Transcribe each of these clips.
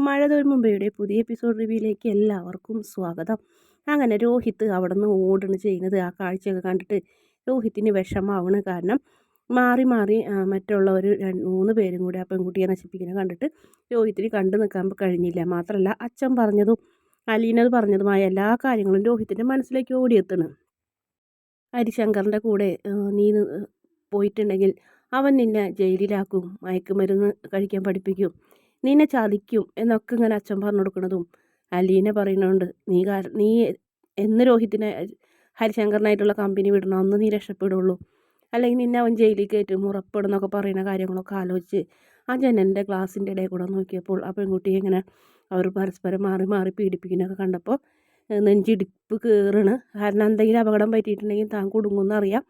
മഴ മുമ്പയുടെ പുതിയ എപ്പിസോഡ് റിവ്യൂയിലേക്ക് എല്ലാവർക്കും സ്വാഗതം. അങ്ങനെ രോഹിത്ത് അവിടെ നിന്ന് ഓടണ് ചെയ്യുന്നത് ആ കാഴ്ചയൊക്കെ കണ്ടിട്ട് രോഹിത്തിന് വിഷമാവണ് കാരണം മാറി മാറി മറ്റുള്ള ഒരു മൂന്ന് പേരും കൂടി ആ പെൺകുട്ടിയെ നശിപ്പിക്കുന്നത് കണ്ടിട്ട് രോഹിത്തിന് കണ്ടു നിൽക്കാൻ കഴിഞ്ഞില്ല. മാത്രമല്ല അച്ഛൻ പറഞ്ഞതും അലീനത് പറഞ്ഞതുമായ എല്ലാ കാര്യങ്ങളും രോഹിത്തിന്റെ മനസ്സിലേക്ക് ഓടിയെത്തണം. ഹരിശങ്കറിന്റെ കൂടെ നീ പോയിട്ടുണ്ടെങ്കിൽ അവൻ നിന്നെ ജയിലിലാക്കും മയക്കുമരുന്ന് കഴിക്കാൻ പഠിപ്പിക്കും. നിന്നെ ചതിക്കും എന്നൊക്കെ ഇങ്ങനെ അച്ഛൻ പറഞ്ഞു കൊടുക്കുന്നതും അലീനെ പറയുന്നുണ്ട്. നീ നീ എന്ന് രോഹിത്തിനെ ഹരിശങ്കറിനായിട്ടുള്ള കമ്പനി വിടണം? അന്ന് നീ രക്ഷപ്പെടുള്ളൂ. അല്ലെങ്കിൽ നിന്നെ അവൻ ജയിലിൽ കയറ്റും ഉറപ്പെടുന്നൊക്കെ പറയുന്ന കാര്യങ്ങളൊക്കെ ആലോചിച്ച് ആ ജനലിന്റെ ഗ്ലാസിന്റെ ഇടയിൽ കൂടെ നോക്കിയപ്പോൾ ആ പെൺകുട്ടിയെ ഇങ്ങനെ അവർ പരസ്പരം മാറി മാറി പീഡിപ്പിക്കുന്നൊക്കെ കണ്ടപ്പോൾ നെഞ്ചിടിപ്പ് കയറണ് കാരണം എന്തെങ്കിലും അപകടം പറ്റിയിട്ടുണ്ടെങ്കിൽ താൻ കുടുങ്ങുമെന്നറിയാം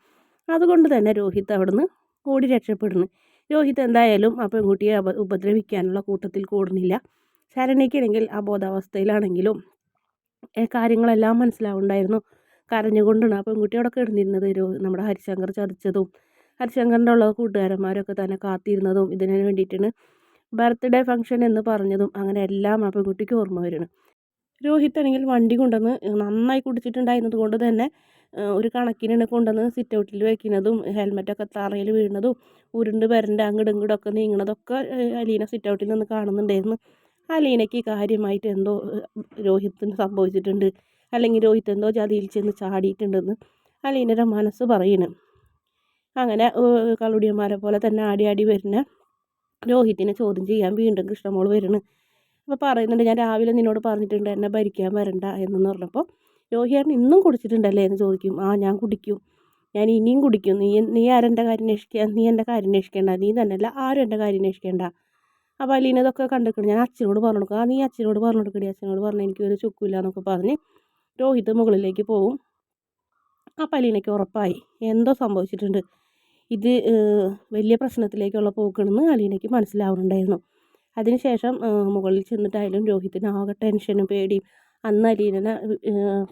അതുകൊണ്ട് തന്നെ രോഹിത് അവിടുന്ന് ഓടി രക്ഷപ്പെടുന്നു. രോഹിത് എന്തായാലും ആ പെൺകുട്ടിയെ ഉപദ്രവിക്കാനുള്ള കൂട്ടത്തിൽ കൂടുന്നില്ല. ആ ബോധാവസ്ഥയിലാണെങ്കിലും കാര്യങ്ങളെല്ലാം മനസ്സിലാവുണ്ടായിരുന്നു. കരഞ്ഞുകൊണ്ടാണ് ആ പെൺകുട്ടിയോടൊക്കെ ഇടുന്നിരുന്നത് നമ്മുടെ ഹരിശങ്കർ ചതിച്ചതും ഹരിശങ്കറിന്റെ ഉള്ള കൂട്ടുകാരന്മാരൊക്കെ തന്നെ കാത്തിരുന്നതും ഇതിനു വേണ്ടിയിട്ടാണ് ബർത്ത്ഡേ ഫംഗ്ഷൻ എന്ന് പറഞ്ഞതും അങ്ങനെ എല്ലാം ആ പെൺകുട്ടിക്ക് ഓർമ്മ വരുന്നു. രോഹിത് ആണെങ്കിൽ വണ്ടി കൊണ്ടുവന്ന് നന്നായി കുടിച്ചിട്ടുണ്ടായിരുന്നത് കൊണ്ട് തന്നെ ഒരു കണക്കിനാണ് കൊണ്ടുവന്ന് സിറ്റ് ഔട്ടിൽ വെക്കുന്നതും ഹെൽമെറ്റൊക്കെ തറയിൽ വീഴുന്നതും ഉരുണ്ട് വരണ്ട അങ്ങോട്ടും ഇങ്ങോട്ടൊക്കെ നീങ്ങണതൊക്കെ അലീന സിറ്റ് ഔട്ടിൽ നിന്ന് കാണുന്നുണ്ടായിരുന്നു. അലീനയ്ക്ക് കാര്യമായിട്ട് എന്തോ രോഹിത്തിന് സംഭവിച്ചിട്ടുണ്ട്. അല്ലെങ്കിൽ രോഹിത് എന്തോ ജാതിയിൽ ചെന്ന് ചാടിയിട്ടുണ്ടെന്ന് അലീനയുടെ മനസ്സ് പറയുന്നു അങ്ങനെ കളുടിയന്മാരെ പോലെ തന്നെ ആടി ആടി വരുന്ന രോഹിത്തിനെ ചോദ്യം ചെയ്യാൻ വീണ്ടും കൃഷ്ണമോൾ വരുന്നു അപ്പോൾ പറയുന്നുണ്ട് ഞാൻ രാവിലെ നിന്നോട് പറഞ്ഞിട്ടുണ്ട് എന്നെ ഭരിക്കാൻ വരണ്ട എന്നു പറഞ്ഞപ്പോൾ രോഹിയേട്ടൻ ഇന്നും കുടിച്ചിട്ടുണ്ടല്ലേ? എന്ന് ചോദിക്കും. ആ ഞാൻ കുടിക്കും. ഞാൻ ഇനിയും കുടിക്കും. നീ നീ ആരെന്റെ കാര്യം അന്വേഷിക്കുക നീ എന്റെ കാര്യം അന്വേഷിക്കേണ്ട. നീ തന്നെയല്ല ആരും എന്റെ കാര്യം അന്വേഷിക്കേണ്ട. അപ്പോൾ അലീന ഇതൊക്കെ കണ്ടിട്ടുണ്ട്. ഞാൻ അച്ഛനോട് പറഞ്ഞു കൊടുക്കുക ആ നീ അച്ഛനോട് പറഞ്ഞു കൊടുക്കടി അച്ഛനോട് പറഞ്ഞു എനിക്ക് ഒരു ചുക്കില്ല എന്നൊക്കെ പറഞ്ഞ് രോഹിത് മുകളിലേക്ക് പോവും. അപ്പോൾ അലീനയ്ക്ക് ഉറപ്പായി. എന്തോ സംഭവിച്ചിട്ടുണ്ട്. ഇത് വലിയ പ്രശ്നത്തിലേക്കുള്ള പോക്കണെന്ന് അലീനയ്ക്ക് മനസ്സിലാവുന്നുണ്ടായിരുന്നു. അതിനുശേഷം മുകളിൽ ചെന്നിട്ടായാലും രോഹിത്തിന് ആകെ ടെൻഷനും പേടിയും. അന്ന് അലീനനെ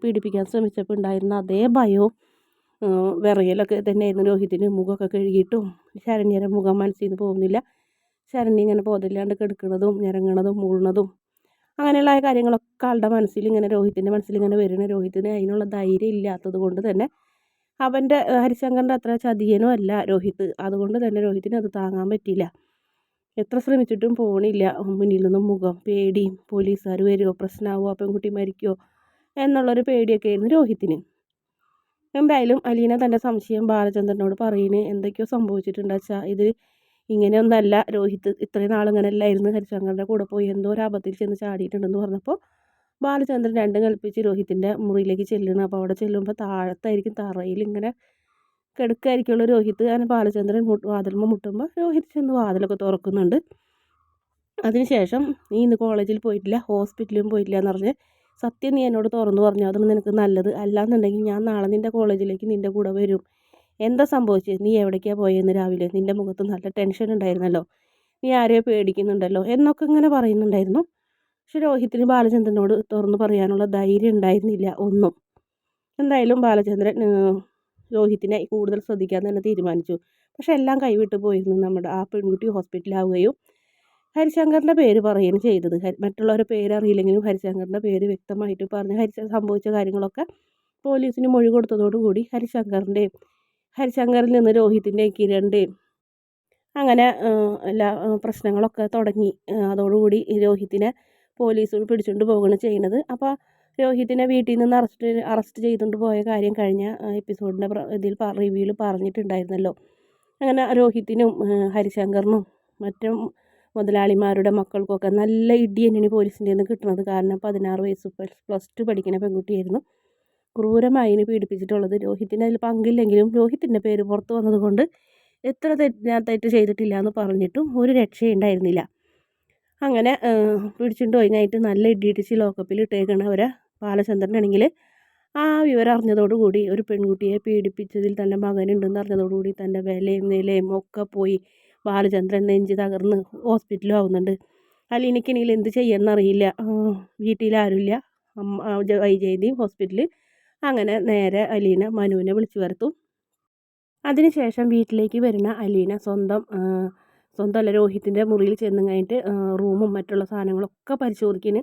പീഡിപ്പിക്കാൻ ശ്രമിച്ചപ്പോൾ ഉണ്ടായിരുന്ന അതേ ഭയവും വിറയലൊക്കെ തന്നെയായിരുന്നു രോഹിത്തിന്. മുഖമൊക്കെ കഴുകിയിട്ടും ശരണ്യയുടെ മുഖം മനസ്സിൽ നിന്ന് പോകുന്നില്ല. ശരണ്യ ഇങ്ങനെ പോതില്ലാണ്ട് കിടക്കുന്നതും ഞരങ്ങണതും മൂളുന്നതും അങ്ങനെയുള്ള കാര്യങ്ങളൊക്കെ ആളുടെ മനസ്സിൽ ഇങ്ങനെ രോഹിത്തിന്റെ മനസ്സിൽ ഇങ്ങനെ വരുന്ന രോഹിത്തിന് അതിനുള്ള ധൈര്യം ഇല്ലാത്തത് കൊണ്ട് തന്നെ അവന്റെ ഹരിശങ്കറിന്റെ അത്ര ചതിയനും അല്ല രോഹിത്. അതുകൊണ്ട് തന്നെ രോഹിത്തിന് അത് താങ്ങാൻ പറ്റിയില്ല. എത്ര ശ്രമിച്ചിട്ടും പോണില്ല. മുന്നിൽ നിന്നും മുഖം പേടിയും പോലീസുകാർ വരുമോ പ്രശ്നമാവുമോ പെൺകുട്ടി മരിക്കുമോ എന്നുള്ളൊരു പേടിയൊക്കെ ആയിരുന്നു രോഹിത്തിന്. എന്തായാലും അലീന തന്റെ സംശയം ബാലചന്ദ്രനോട് പറയുന്നത് എന്തൊക്കെയോ സംഭവിച്ചിട്ടുണ്ട് വെച്ചാൽ ഇത് ഇങ്ങനെയൊന്നല്ല. രോഹിത് ഇത്രയും നാളിങ്ങനെ അല്ലായിരുന്നു ഹരിശങ്കറിന്റെ കൂടെ പോയി എന്തോ ഒരു അബദ്ധത്തിൽ ചെന്ന് ചാടിയിട്ടുണ്ടെന്ന് പറഞ്ഞപ്പോൾ ബാലചന്ദ്രൻ രണ്ടും കൽപ്പിച്ച് രോഹിത്തിന്റെ മുറിയിലേക്ക് ചെല്ലുന്നു അപ്പോൾ അവിടെ ചെല്ലുമ്പോൾ താഴത്തായിരിക്കും തറയിൽ ഇങ്ങനെ കിടക്കായിരിക്കുള്ള രോഹിത്. അങ്ങനെ ബാലചന്ദ്രൻ വാതിൽമ മുട്ടുമ്പോൾ രോഹിത് ചെന്ന് വാതിലൊക്കെ തുറക്കുന്നുണ്ട്. അതിനുശേഷം നീ ഇന്ന് കോളേജിൽ പോയിട്ടില്ല ഹോസ്പിറ്റലിലും പോയിട്ടില്ല എന്ന് പറഞ്ഞ് സത്യം നീ എന്നോട് തുറന്നു പറഞ്ഞു. അതൊന്നും നിനക്ക് നല്ലത്. അല്ലാന്നുണ്ടെങ്കിൽ ഞാൻ നാളെ നിന്റെ കോളേജിലേക്ക് നിന്റെ കൂടെ വരും. എന്താ സംഭവിച്ചത് നീ എവിടേക്കാണ് പോയെന്ന് രാവിലെ? നിന്റെ മുഖത്ത് നല്ല ടെൻഷൻ ഉണ്ടായിരുന്നല്ലോ. നീ ആരെയോ പേടിക്കുന്നുണ്ടല്ലോ എന്നൊക്കെ ഇങ്ങനെ പറയുന്നുണ്ടായിരുന്നു. പക്ഷെ രോഹിത്തിന് ബാലചന്ദ്രനോട് തുറന്നു പറയാനുള്ള ധൈര്യം ഉണ്ടായിരുന്നില്ല ഒന്നും. എന്തായാലും ബാലചന്ദ്രൻ രോഹിത്തിനെ കൂടുതൽ ശ്രദ്ധിക്കാൻ തന്നെ തീരുമാനിച്ചു. പക്ഷെ എല്ലാം കൈവിട്ട് പോയിരുന്നു നമ്മുടെ ആ പെൺകുട്ടി ഹോസ്പിറ്റലാവുകയും ഹരിശങ്കറിന്റെ പേര് പറയുകയും ചെയ്തത്. മറ്റുള്ളവരുടെ പേര് അറിയില്ലെങ്കിലും ഹരിശങ്കറിന്റെ പേര് വ്യക്തമായിട്ട് പറഞ്ഞ് ഹരിശ സംഭവിച്ച കാര്യങ്ങളൊക്കെ പോലീസിന് മൊഴി കൊടുത്തതോടുകൂടി ഹരിശങ്കറിന്റെയും ഹരിശങ്കറിൽ നിന്ന് രോഹിത്തിന്റെയും കിരണിന്റെയും അങ്ങനെ എല്ലാ പ്രശ്നങ്ങളൊക്കെ തുടങ്ങി. അതോടുകൂടി രോഹിത്തിനെ പോലീസ് പിടിച്ചുകൊണ്ട് പോവുകയാണ് ചെയ്യുന്നത്. അപ്പോൾ രോഹിത്തിനെ വീട്ടിൽ നിന്ന് അറസ്റ്റ് അറസ്റ്റ് ചെയ്തുകൊണ്ട് പോയ കാര്യം കഴിഞ്ഞ എപ്പിസോഡിന്റെ ഇതിൽ റിവ്യൂവിൽ പറഞ്ഞിട്ടുണ്ടായിരുന്നല്ലോ. അങ്ങനെ രോഹിത്തിനും ഹരിശങ്കറിനും മറ്റും മുതലാളിമാരുടെ മക്കൾക്കൊക്കെ നല്ല ഇടി തന്നെയാണ് പോലീസിന്റെ നിന്ന് കിട്ടുന്നത് കാരണം പതിനാറ് വയസ്സ് പ്ലസ് ടു പഠിക്കുന്ന പെൺകുട്ടിയായിരുന്നു. ക്രൂരമായി പീഡിപ്പിച്ചിട്ടുള്ളത് രോഹിത്തിന് അതിൽ പങ്കില്ലെങ്കിലും രോഹിത്തിന്റെ പേര് പുറത്ത് വന്നതുകൊണ്ട് എത്ര തെറ്റ് ഞാൻ തെറ്റ് ചെയ്തിട്ടില്ല എന്ന് പറഞ്ഞിട്ടും ഒരു രക്ഷയുണ്ടായിരുന്നില്ല അങ്ങനെ പിടിച്ചുകൊണ്ട് കഴിഞ്ഞായിട്ട് നല്ല ഇടിയിടിച്ച് ലോക്കപ്പിൽ ഇട്ടേക്കണ അവരെ. ബാലചന്ദ്രനാണെങ്കിൽ ആ വിവരം അറിഞ്ഞതോടുകൂടി ഒരു പെൺകുട്ടിയെ പീഡിപ്പിച്ചതിൽ തന്റെ മകനുണ്ടെന്ന് അറിഞ്ഞതോടുകൂടി തന്റെ വിലയും നിലയും ഒക്കെ പോയി ബാലചന്ദ്രൻ നെഞ്ചി തകർന്ന് ഹോസ്പിറ്റലും ആവുന്നുണ്ട്. അലീനയ്ക്കാണെങ്കിൽ എന്ത് ചെയ്യുമെന്നറിയില്ല വീട്ടിലാരുമില്ല. അമ്മ വൈജയന്തിയും ഹോസ്പിറ്റലിൽ അങ്ങനെ നേരെ അലീന മനുവിനെ വിളിച്ചു വരുത്തും. അതിനുശേഷം വീട്ടിലേക്ക് വരുന്ന അലീന സ്വന്തം സ്വന്തം അല്ല രോഹിത്തിന്റെ മുറിയിൽ ചെന്ന് കഴിഞ്ഞിട്ട് റൂമും മറ്റുള്ള സാധനങ്ങളൊക്കെ പരിശോധിക്കുന്നു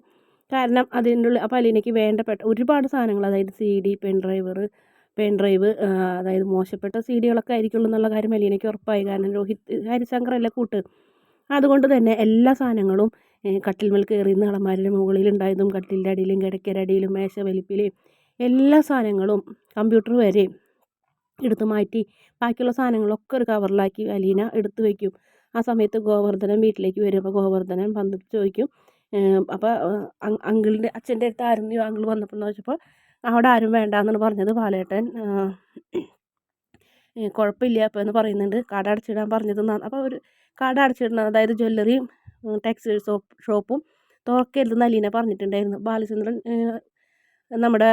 കാരണം അതിന്റെ ഉള്ളിൽ അപ്പോൾ അലീനയ്ക്ക് വേണ്ടപ്പെട്ട ഒരുപാട് സാധനങ്ങൾ അതായത് C D pen driver pen drive അതായത് മോശപ്പെട്ട സി ഡികളൊക്കെ ആയിരിക്കുള്ളൂ എന്നുള്ള കാര്യം അലീനയ്ക്ക് ഉറപ്പായി. കാരണം രോഹിത് ഹരിശങ്കറല്ലേ കൂട്ട്? അതുകൊണ്ട് തന്നെ എല്ലാ സാധനങ്ങളും കട്ടിൽമേൽ കയറി അളമാരിന്റെ മുകളിലുണ്ടായതും കട്ടിലിന്റെ അടിയിലും കിടക്കയുടെ അടിയിലും മേശ വലിപ്പിലെയും എല്ലാ സാധനങ്ങളും കമ്പ്യൂട്ടർ വരെ എടുത്ത് മാറ്റി ബാക്കിയുള്ള സാധനങ്ങളൊക്കെ ഒരു കവറിലാക്കി അലീന എടുത്ത് വയ്ക്കും. ആ സമയത്ത് ഗോവർദ്ധനം വീട്ടിലേക്ക് വരും. അപ്പോൾ ഗോവർദ്ധനം വന്നിട്ട് ചോദിക്കും അപ്പോൾ അങ്കിളിന്റെ അച്ഛന്റെ അടുത്ത് ആയിരുന്നു അങ്കിൾ വന്നപ്പോൾ എന്ന് വെച്ചപ്പോൾ അവിടെ ആരും വേണ്ട എന്നാണ് പറഞ്ഞത് പാലേട്ടൻ കുഴപ്പമില്ല അപ്പോൾ എന്ന് പറയുന്നുണ്ട്. കട അടച്ചിടാൻ പറഞ്ഞത് അപ്പോൾ ഒരു കട അടച്ചിടണം. അതായത് ജ്വല്ലറിയും ടെക്സ്റ്റൈൽ ഷോപ്പും തുറക്കരുതെന്ന് അലീന പറഞ്ഞിട്ടുണ്ടായിരുന്നു. ബാലചന്ദ്രൻ നമ്മുടെ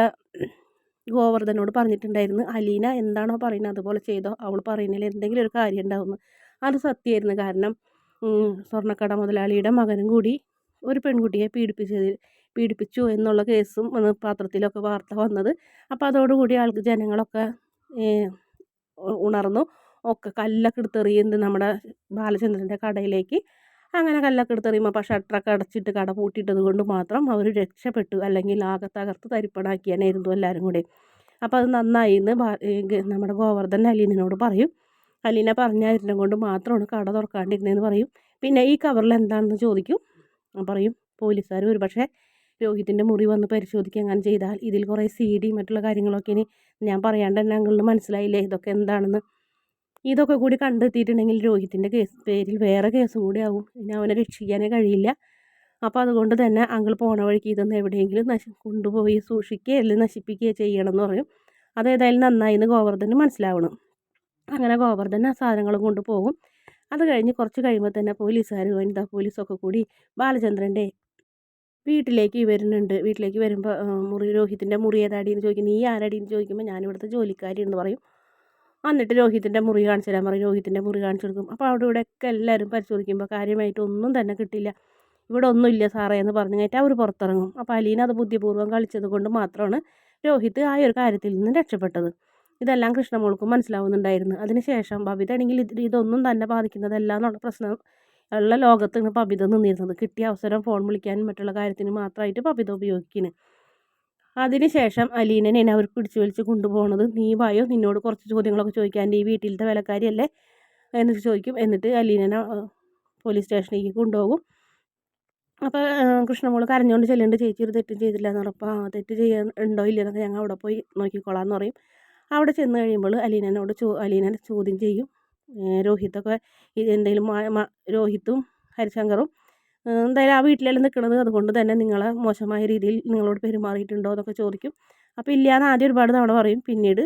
ഗോവർദ്ധനോട് പറഞ്ഞിട്ടുണ്ടായിരുന്നു. അലീന എന്താണോ പറയുന്നത് അതുപോലെ ചെയ്തോ. അവൾ പറയുന്നതിൽ എന്തെങ്കിലും ഒരു കാര്യം ഉണ്ടാവുന്നു അത് സത്യമായിരുന്നു. കാരണം സ്വർണക്കട മുതലാളിയുടെ മകനും കൂടി ഒരു പെൺകുട്ടിയെ പീഡിപ്പിച്ചതിൽ പീഡിപ്പിച്ചു എന്നുള്ള കേസും പത്രത്തിലൊക്കെ വാർത്ത വന്നത്. അപ്പോൾ അതോടുകൂടി ആൾക്ക് ജനങ്ങളൊക്കെ ഉണർന്നു. ഒക്കെ കല്ലൊക്കെ എടുത്തെറിയുന്നത് നമ്മുടെ ബാലചന്ദ്രന്റെ കടയിലേക്ക്. അങ്ങനെ കല്ലൊക്കെ എടുത്തെറിയുമ്പോൾ അപ്പോൾ ഷട്ടറൊക്കെ അടച്ചിട്ട് കട പൂട്ടിയിട്ടത് കൊണ്ട് മാത്രം അവർ രക്ഷപ്പെട്ടു. അല്ലെങ്കിൽ ആകെ തകർത്ത് തരിപ്പണാക്കിയാനായിരുന്നു എല്ലാവരും കൂടി. അപ്പോൾ അത് നന്നായി എന്ന് നമ്മുടെ ഗോവർദ്ധൻ അലീനോട് പറയും. അലീന പറഞ്ഞ കൊണ്ട് മാത്രമാണ് കട തുറക്കാണ്ടിരുന്നതെന്ന് പറയും. പിന്നെ ഈ കവറിൽ എന്താണെന്ന് ചോദിക്കും? പറയും. പോലീസുകാർ ഒരു പക്ഷേ രോഹിത്തിന്റെ മുറി വന്ന് പരിശോധിക്കുക അങ്ങനെ ചെയ്താൽ ഇതിൽ കുറേ സി ഡി മറ്റുള്ള കാര്യങ്ങളൊക്കെ ഇനി ഞാൻ പറയാണ്ട് തന്നെ അങ്ങളിന് മനസ്സിലായില്ലേ? ഇതൊക്കെ എന്താണെന്ന്. ഇതൊക്കെ കൂടി കണ്ടെത്തിയിട്ടുണ്ടെങ്കിൽ രോഹിത്തിന്റെ കേസ് പേരിൽ വേറെ കേസ് കൂടി ആവും. ഇനി അവനെ രക്ഷിക്കാനേ കഴിയില്ല. അപ്പോൾ അതുകൊണ്ട് തന്നെ അങ്കിൾ പോണ വഴിക്ക് ഇതൊന്ന് എവിടെയെങ്കിലും നശി കൊണ്ടുപോയി സൂക്ഷിക്കുക അല്ലെങ്കിൽ നശിപ്പിക്കുകയോ ചെയ്യണം എന്ന് പറയും അതേതായാലും നന്നായി എന്ന് ഗോവർദ്ധന് മനസ്സിലാവണം. അങ്ങനെ ഗോവർദ്ധൻ ആ സാധനങ്ങളും കൊണ്ടുപോകും. അത് കഴിഞ്ഞ് കുറച്ച് കഴിയുമ്പോൾ തന്നെ പോലീസുകാർ വനിതാ പോലീസൊക്കെ കൂടി ബാലചന്ദ്രന്റെ വീട്ടിലേക്ക് വരുന്നുണ്ട്. വീട്ടിലേക്ക് വരുമ്പോൾ മുറി രോഹിത്തിന്റെ മുറി ഏതാടിയെന്ന് ചോദിക്കും. നീ ആരാടിയെന്ന് ചോദിക്കുമ്പോൾ ഞാനിവിടുത്തെ ജോലിക്കാരി എന്ന് പറയും. എന്നിട്ട് രോഹിത്തിന്റെ മുറി കാണിച്ചു തരാൻ പറയും. രോഹിത്തിന്റെ മുറി കാണിച്ചു കൊടുക്കും. അപ്പോൾ അവിടെ ഇവിടെയൊക്കെ എല്ലാവരും പരിശോധിക്കുമ്പോൾ കാര്യമായിട്ട് ഒന്നും തന്നെ കിട്ടില്ല ഇവിടെ ഒന്നുമില്ല സാറേ എന്ന് പറഞ്ഞു കഴിഞ്ഞിട്ട് അവർ പുറത്തിറങ്ങും. അപ്പോൾ അലീന അത് ബുദ്ധിപൂർവം കളിച്ചത് കൊണ്ട് മാത്രമാണ് രോഹിത് ആ ഒരു കാര്യത്തിൽ നിന്ന് രക്ഷപ്പെട്ടത്. ഇതെല്ലാം കൃഷ്ണമോൾക്കും മനസ്സിലാവുന്നുണ്ടായിരുന്നു. അതിനുശേഷം ബബിതാണെങ്കിൽ ഇതൊന്നും തന്നെ ബാധിക്കുന്നതല്ല എന്നുള്ള പ്രശ്നം ഉള്ള ലോകത്താണ് പബിത നിന്നിരുന്നത്. കിട്ടിയ അവസരം ഫോൺ വിളിക്കാനും മറ്റുള്ള കാര്യത്തിന് മാത്രമായിട്ട് പബിത ഉപയോഗിക്കുന്നു അതിനുശേഷം അലീനനെ അവർ പിടിച്ചു വലിച്ച് കൊണ്ടുപോകുന്നത് നീ വായോ? നിന്നോട് കുറച്ച് ചോദ്യങ്ങളൊക്കെ ചോദിക്കാൻ ഈ വീട്ടിലത്തെ വിലക്കാരിയല്ലേ? എന്ന് ചോദിക്കും. എന്നിട്ട് അലീനനെ പോലീസ് സ്റ്റേഷനിലേക്ക് കൊണ്ടുപോകും. അപ്പോൾ കൃഷ്ണമോൾ കരഞ്ഞുകൊണ്ട് ചെല്ലുന്നുണ്ട്. ചേച്ചി ഒരു തെറ്റും ചെയ്തില്ല എന്ന് തെറ്റ് ചെയ്യാൻ ഉണ്ടോ ഇല്ലയെന്നൊക്കെ ഞങ്ങൾ അവിടെ പോയി നോക്കിക്കോളാം എന്ന് പറയും. അവിടെ ചെന്ന് കഴിയുമ്പോൾ അലീനനോട് ചോ അലീനനെ ചോദ്യം ചെയ്യും. രോഹിത്തൊക്കെ എന്തെങ്കിലും രോഹിത്തും ഹരിശങ്കറും എന്തായാലും ആ വീട്ടിലെല്ലാം നിൽക്കുന്നത് അതുകൊണ്ട് തന്നെ നിങ്ങളെ മോശമായ രീതിയിൽ നിങ്ങളോട് പെരുമാറിയിട്ടുണ്ടോ എന്നൊക്കെ ചോദിക്കും. അപ്പോൾ ഇല്ലയെന്ന് ആദ്യം ഒരുപാട് തവണ പറയും. പിന്നീട്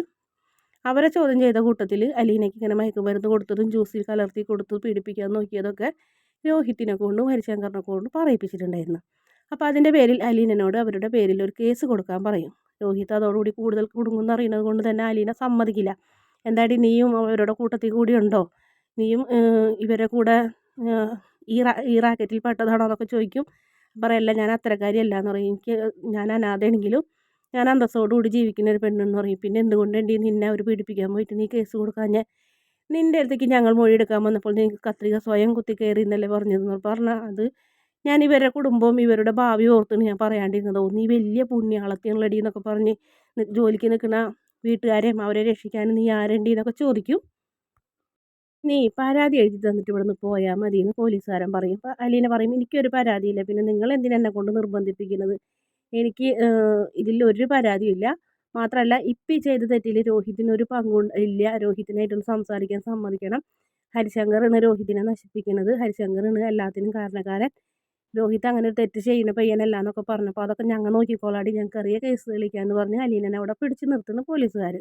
അവരെ ചോദ്യം ചെയ്ത കൂട്ടത്തിൽ അലീനയ്ക്ക് ഇങ്ങനെ മയക്കുമരുന്ന് കൊടുത്തതും ജ്യൂസിൽ കലർത്തി കൊടുത്തു പീഡിപ്പിക്കാൻ നോക്കിയതൊക്കെ രോഹിത്തിനെ കൊണ്ടും ഹരിശങ്കറിനെ കൊണ്ടും പറയിപ്പിച്ചിട്ടുണ്ടായിരുന്നു. അപ്പോൾ അതിന്റെ പേരിൽ അലീനനോട് അവരുടെ പേരിൽ ഒരു കേസ് കൊടുക്കാൻ പറയും. രോഹിത് അതോടുകൂടി കൂടുതൽ കുടുങ്ങുമെന്ന് അറിയുന്നത് കൊണ്ട് തന്നെ അലീന സമ്മതിക്കില്ല. എന്തായാലും നീയും അവരുടെ കൂട്ടത്തിൽ കൂടി ഉണ്ടോ? നീയും ഇവരെ കൂടെ ഈ ഈ റാക്കറ്റിൽ പെട്ടതാണോ എന്നൊക്കെ ചോദിക്കും. പറയല്ല ഞാൻ അത്തരക്കാരിയല്ല എന്ന് പറയും. എനിക്ക് ഞാൻ അനാഥയാണെങ്കിലും ഞാൻ അന്തസ്സോടുകൂടി ജീവിക്കുന്ന ഒരു പെണ്ണെന്ന് പറയും. പിന്നെ എന്തുകൊണ്ടേണ്ടി നിന്നെ അവർ പീഡിപ്പിക്കാൻ പോയിട്ട് നീ കേസ് കൊടുക്കാഞ്ഞ? നിന്റെ അടുത്തേക്ക് ഞങ്ങൾ മൊഴി എടുക്കാൻ വന്നപ്പോൾ നീ കത്രിക സ്വയം കുത്തി കയറി എന്നല്ലേ പറഞ്ഞതെന്ന് പറഞ്ഞാൽ അത് ഞാൻ ഇവരുടെ കുടുംബവും ഇവരുടെ ഭാവി ഓർത്താണ് ഞാൻ പറയാണ്ടിരുന്നത് നീ വലിയ പുണ്യാളത്തിനുള്ളടി എന്നൊക്കെ പറഞ്ഞ് ജോലിക്ക് നിൽക്കുന്ന വീട്ടുകാരെയും അവരെ രക്ഷിക്കാനും നീ ആരണ്ടി എന്നൊക്കെ ചോദിക്കും. നീ പരാതി എഴുതി തന്നിട്ട് ഇവിടെ നിന്ന് പോയാൽ മതി എന്ന് പോലീസുകാരൻ പറയും. അപ്പോൾ അലീന പറയും എനിക്കൊരു പരാതിയില്ല. പിന്നെ നിങ്ങൾ എന്തിനാ എന്നെ കൊണ്ട് നിർബന്ധിപ്പിക്കുന്നത്? എനിക്ക് ഇതിലൊരു പരാതിയില്ല മാത്രമല്ല ഇപ്പം ഈ ചെയ്ത തെറ്റിൽ രോഹിതിന് ഒരു പങ്കും ഇല്ല. രോഹിത്തിനായിട്ടൊന്ന് സംസാരിക്കാൻ സമ്മതിക്കണം. ഹരിശങ്കറാണ് രോഹിതിനെ നശിപ്പിക്കുന്നത്. ഹരിശങ്കറാണ് എല്ലാത്തിനും കാരണക്കാരൻ. രോഹിത് അങ്ങനെ ഒരു തെറ്റ് ചെയ്യുന്ന പയ്യനല്ല എന്നൊക്കെ പറഞ്ഞപ്പോൾ അതൊക്കെ ഞങ്ങൾ നോക്കിക്കോളാടി ഞങ്ങൾക്ക് അറിയാം കേസ് തെളിയിക്കാമെന്ന് പറഞ്ഞ് അലീനനെ അവിടെ പിടിച്ച് നിർത്തുന്നു പോലീസുകാർ